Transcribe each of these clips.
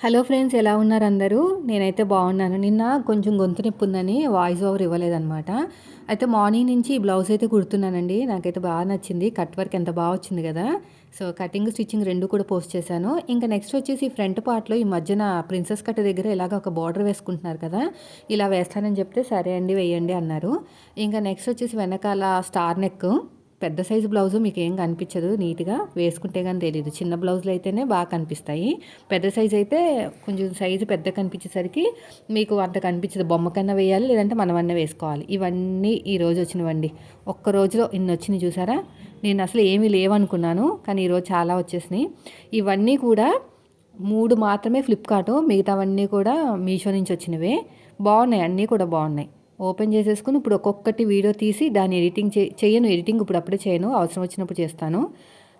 Hello friends ఎలా ఉన్నారు అందరూ? నేనైతే బాగున్నాను. నిన్న కొంచెం గొంతు నొప్పి ఉందని వాయిస్ ఓవర్ ఇవ్వలేదన్నమాట. అయితే మార్నింగ్ నుంచి ఈ బ్లౌజ్ అయితే కుడుతున్నానండి. నాకైతే బాగా నచ్చింది. కట్ వర్క్ ఎంత బాగా వచ్చింది కదా. సో కటింగ్ స్టిచ్చింగ్ రెండు కూడా పోస్ట్ చేశాను. ఇంకా నెక్స్ట్ వచ్చేసి ఫ్రంట్ పార్ట్లో ఈ మధ్యన ప్రిన్సెస్ కట్ దగ్గర ఇలాగ ఒక బార్డర్ వేసుకుంటున్నారు కదా. ఇలా వేస్తానని చెప్తే సరే అండి వేయండి అన్నారు. ఇంకా నెక్స్ట్ వచ్చేసి వెనకాల స్టార్ నెక్. పెద్ద సైజు బ్లౌజు మీకు ఏం కనిపించదు నీట్గా వేసుకుంటే కానీ తెలియదు చిన్న బ్లౌజులు అయితేనే బాగా కనిపిస్తాయి. పెద్ద సైజు అయితే కొంచెం సైజు పెద్ద కనిపించేసరికి మీకు అంత కనిపించదు. బొమ్మ కన్నా వేయాలి లేదంటే మనమన్నా వేసుకోవాలి. ఇవన్నీ ఈరోజు వచ్చినవండి. ఒక్క రోజులో ఇన్ని వచ్చినాయి చూసారా? నేను అసలు ఏమీ లేవనుకున్నాను కానీ ఈరోజు చాలా వచ్చేసినాయి. ఇవన్నీ కూడా మూడు మాత్రమే ఫ్లిప్కార్ట్ మిగతావన్నీ కూడా మీషో నుంచి వచ్చినవే. బాగున్నాయి అన్నీ కూడా బాగున్నాయి. ఓపెన్ చేసేసుకుని ఇప్పుడు ఒక్కొక్కటి వీడియో తీసి దాన్ని ఎడిటింగ్ చే చేయను. ఎడిటింగ్ ఇప్పుడు అప్పుడే చేయను. అవసరం వచ్చినప్పుడు చేస్తాను.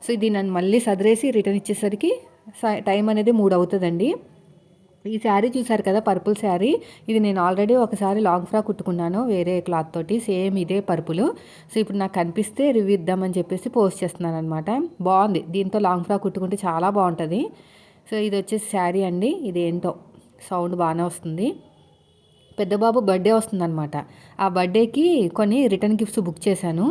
సో ఇది నన్ను మళ్ళీ సదిరేసి రిటర్న్ ఇచ్చేసరికి టైం అనేది మూడు అవుతుందండి. ఈ శారీ చూసారు కదా పర్పుల్ శారీ. ఇది నేను ఆల్రెడీ ఒకసారి లాంగ్ ఫ్రాక్ కుట్టుకున్నాను వేరే క్లాత్ తోటి. సేమ్ ఇదే పర్పుల్. సో ఇప్పుడు నాకు కనిపిస్తే రివ్యూ ఇద్దామని చెప్పేసి పోస్ట్ చేస్తున్నాను అనమాట బాగుంది. దీంతో లాంగ్ ఫ్రాక్ కుట్టుకుంటే చాలా బాగుంటుంది. సో ఇది వచ్చేసి శారీ అండి. ఇది ఏంటో? సౌండ్ బాగానే వస్తుంది. పెద్దబాబు బర్త్డే వస్తుందన్నమాట. ఆ బర్త్డేకి కొన్ని రిటర్న్ గిఫ్ట్స్ బుక్ చేశాను.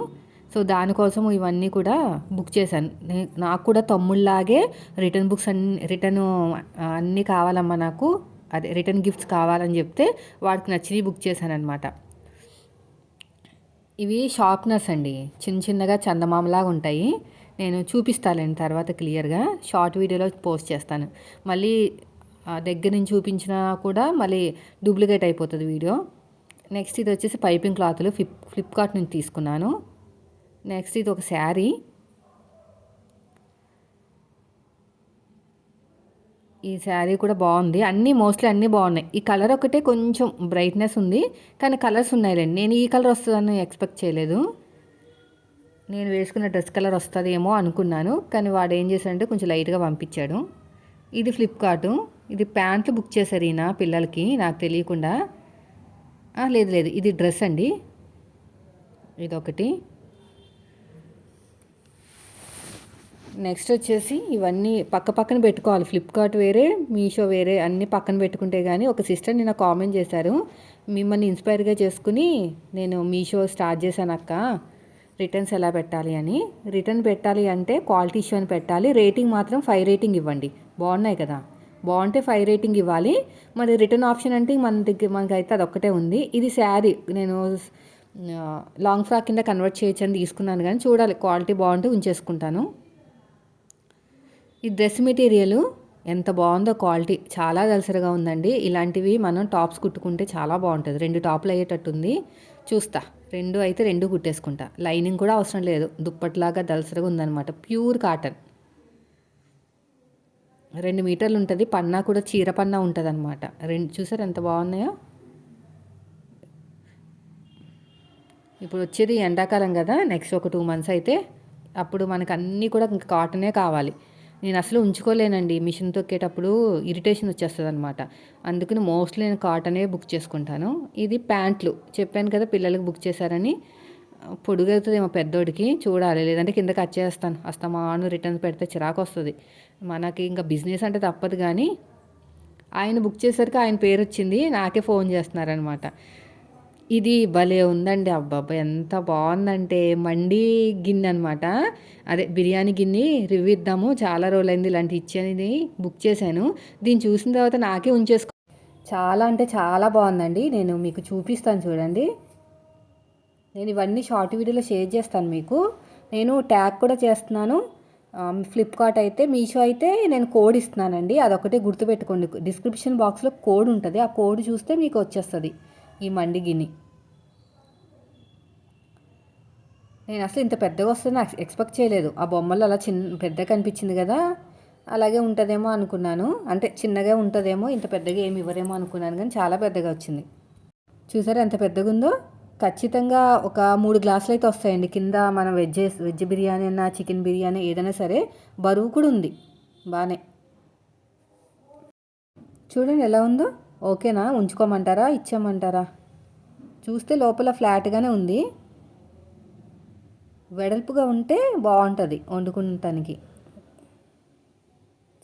సో దానికోసం ఇవన్నీ కూడా బుక్ చేశాను. నాకు కూడా తమ్ముళ్ళలాగే రిటర్న్ బుక్స్ అన్ని రిటర్న్ అన్నీ కావాలమ్మా నాకు. అదే రిటర్న్ గిఫ్ట్స్ కావాలని చెప్తే వాడికి నచ్చినవి బుక్ చేశాను అనమాట ఇవి షార్ప్నర్స్ అండి. చిన్న చిన్నగా చందమామలాగా ఉంటాయి. నేను చూపిస్తాను తర్వాత క్లియర్గా. షార్ట్ వీడియోలో పోస్ట్ చేస్తాను. మళ్ళీ దగ్గర నుంచి చూపించినా కూడా మళ్ళీ డూప్లికేట్ అయిపోతుంది వీడియో. నెక్స్ట్ ఇది వచ్చేసి పైపింగ్ క్లాత్లు ఫ్లిప్ ఫ్లిప్కార్ట్ నుంచి తీసుకున్నాను. నెక్స్ట్ ఇది ఒక శారీ. ఈ శారీ కూడా బాగుంది. అన్నీ మోస్ట్లీ అన్నీ బాగున్నాయి. ఈ కలర్ ఒకటే కొంచెం బ్రైట్నెస్ ఉంది కానీ కలర్స్ ఉన్నాయిలేండి. నేను ఈ కలర్ వస్తుందని ఎక్స్పెక్ట్ చేయలేదు. నేను వేసుకున్న డ్రెస్ కలర్ వస్తుందేమో అనుకున్నాను కానీ వాడు ఏం చేశాడంటే కొంచెం లైట్గా పంపించాడు. ఇది ఫ్లిప్కార్టు ఇది ప్యాంట్లు బుక్ చేశారు ఈయన పిల్లలకి నాకు తెలియకుండా. లేదు లేదు ఇది డ్రెస్ అండి. ఇదొకటి. నెక్స్ట్ వచ్చేసి ఇవన్నీ పక్క పక్కన పెట్టుకోవాలి. ఫ్లిప్కార్ట్ వేరే మీషో వేరే అన్నీ పక్కన పెట్టుకుంటే కానీ ఒక సిస్టర్ నిన్న కామెంట్ చేశారు. మిమ్మల్ని ఇన్స్పైర్గా చేసుకుని నేను మీషో స్టార్ట్ చేశాను అక్క. రిటర్న్స్ ఎలా పెట్టాలి అని. రిటర్న్ పెట్టాలి అంటే క్వాలిటీ ఇష్యూ అని పెట్టాలి. రేటింగ్ మాత్రం ఫైవ్ రేటింగ్ ఇవ్వండి. బాగున్నాయి కదా. బాగుంటే ఫైవ్ రేటింగ్ ఇవ్వాలి. మరి రిటర్న్ ఆప్షన్ అంటే మన దగ్గర మనకైతే అది ఒక్కటే ఉంది. ఇది శారీ నేను లాంగ్ ఫ్రాక్ కింద కన్వర్ట్ చేయొచ్చు అని తీసుకున్నాను కానీ చూడాలి. క్వాలిటీ బాగుంటే ఉంచేసుకుంటాను. ఈ డ్రెస్ మెటీరియల్ ఎంత బాగుందో క్వాలిటీ చాలా దలసరిగా ఉందండి. ఇలాంటివి మనం టాప్స్ కుట్టుకుంటే చాలా బాగుంటుంది. రెండు టాప్లు అయ్యేటట్టుంది చూస్తా. రెండు అయితే రెండు కుట్టేసుకుంటా. లైనింగ్ కూడా అవసరం లేదు. దుప్పట్లాగా దలసరిగా ఉందన్నమాట. ప్యూర్ కాటన్ రెండు మీటర్లు ఉంటుంది పన్నా కూడా చీర పన్నా ఉంటుంది అనమాట రెండు చూసారు ఎంత బాగున్నాయో? ఇప్పుడు వచ్చేది ఎండాకాలం కదా నెక్స్ట్ ఒక టూ మంత్స్ అయితే అప్పుడు మనకు అన్నీ కూడా ఇంకా కాటనే కావాలి. నేను అసలు ఉంచుకోలేనండి మిషన్ తొక్కేటప్పుడు ఇరిటేషన్ వచ్చేస్తుంది అనమాట అందుకని మోస్ట్లీ నేను కాటనే బుక్ చేసుకుంటాను. ఇది ప్యాంట్లు చెప్పాను కదా పిల్లలకి బుక్ చేశారని. పొడుగవుతుందేమో పెద్దోడికి చూడాలి. లేదంటే కిందకి వచ్చేస్తాను అస్తమాను రిటర్న్ పెడితే చిరాకు వస్తుంది. మనకి ఇంకా బిజినెస్ అంటే తప్పదు కానీ ఆయన బుక్ చేసరికి ఆయన పేరు వచ్చింది నాకే ఫోన్ చేస్తున్నారనమాట. ఇది భలే ఉందండి అబ్బాబ్బా ఎంత బాగుందంటే మండి గిన్నె అనమాట. అదే బిర్యానీ గిన్నె రివ్యూ ఇద్దాము చాలా రోజులైంది ఇలాంటి ఇచ్చేది బుక్ చేశాను. దీన్ని చూసిన తర్వాత నాకే ఉంచేసుకో చాలా అంటే చాలా బాగుందండి నేను మీకు చూపిస్తాను చూడండి. నేను ఇవన్నీ షార్ట్ వీడియోలో షేర్ చేస్తాను మీకు. నేను ట్యాగ్ కూడా చేస్తున్నాను. ఫ్లిప్కార్ట్ అయితే మీషో అయితే నేను కోడ్ ఇస్తున్నానండి. అదొకటే గుర్తుపెట్టుకోండి. డిస్క్రిప్షన్ బాక్స్లో కోడ్ ఉంటుంది. ఆ కోడ్ చూస్తే మీకు వచ్చేస్తుంది ఈ మండి గిన్నె. నేను అసలు ఇంత పెద్దగా వస్తుందని నాకు ఎక్స్పెక్ట్ చేయలేదు. ఆ బొమ్మలు అలా చిన్న పెద్దగా కనిపించింది కదా. అలాగే ఉంటుందేమో అనుకున్నాను. అంటే చిన్నగా ఉంటుందేమో ఇంత పెద్దగా ఏమి ఇవ్వరేమో అనుకున్నాను. కానీ చాలా పెద్దగా వచ్చింది. చూసారా ఎంత పెద్దగా ఉందో ఖచ్చితంగా ఒక మూడు గ్లాసులు అయితే వస్తాయండి. కింద మనం వెజ్ వెజ్ బిర్యానీ అన్న చికెన్ బిర్యానీ ఏదైనా సరే బరువు కూడా ఉంది. బాగానే చూడండి ఎలా ఉందో. ఓకేనా? ఉంచుకోమంటారా? ఇచ్చామంటారా చూస్తే లోపల ఫ్లాట్గానే ఉంది. వెడల్పుగా ఉంటే బాగుంటుంది వండుకుంటానికి.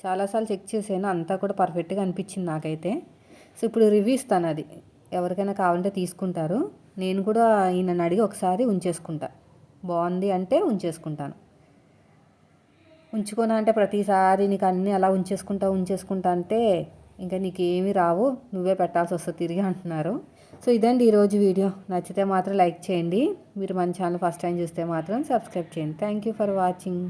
చాలాసార్లు చెక్ చేసాను అంతా కూడా పర్ఫెక్ట్గా అనిపించింది నాకైతే. సో ఇప్పుడు రివ్యూ ఇస్తాను అది. ఎవరికైనా కావాలంటే తీసుకుంటారు. నేను కూడా ఈయనని అడిగి ఒకసారి ఉంచేసుకుంటా. బాగుంది అంటే ఉంచేసుకుంటాను. ఉంచుకోనా అంటే ప్రతిసారి నీకు అన్నీ అలా ఉంచేసుకుంటా ఉంచేసుకుంటా అంటే ఇంకా నీకు రావు నువ్వే పెట్టాల్సి వస్తుంది తిరిగి అంటున్నారు. సో ఇదండి ఈరోజు వీడియో. నచ్చితే మాత్రం లైక్ చేయండి. మీరు మన ఛానల్ ఫస్ట్ టైం చూస్తే మాత్రం సబ్స్క్రైబ్ చేయండి. Thank you for watching.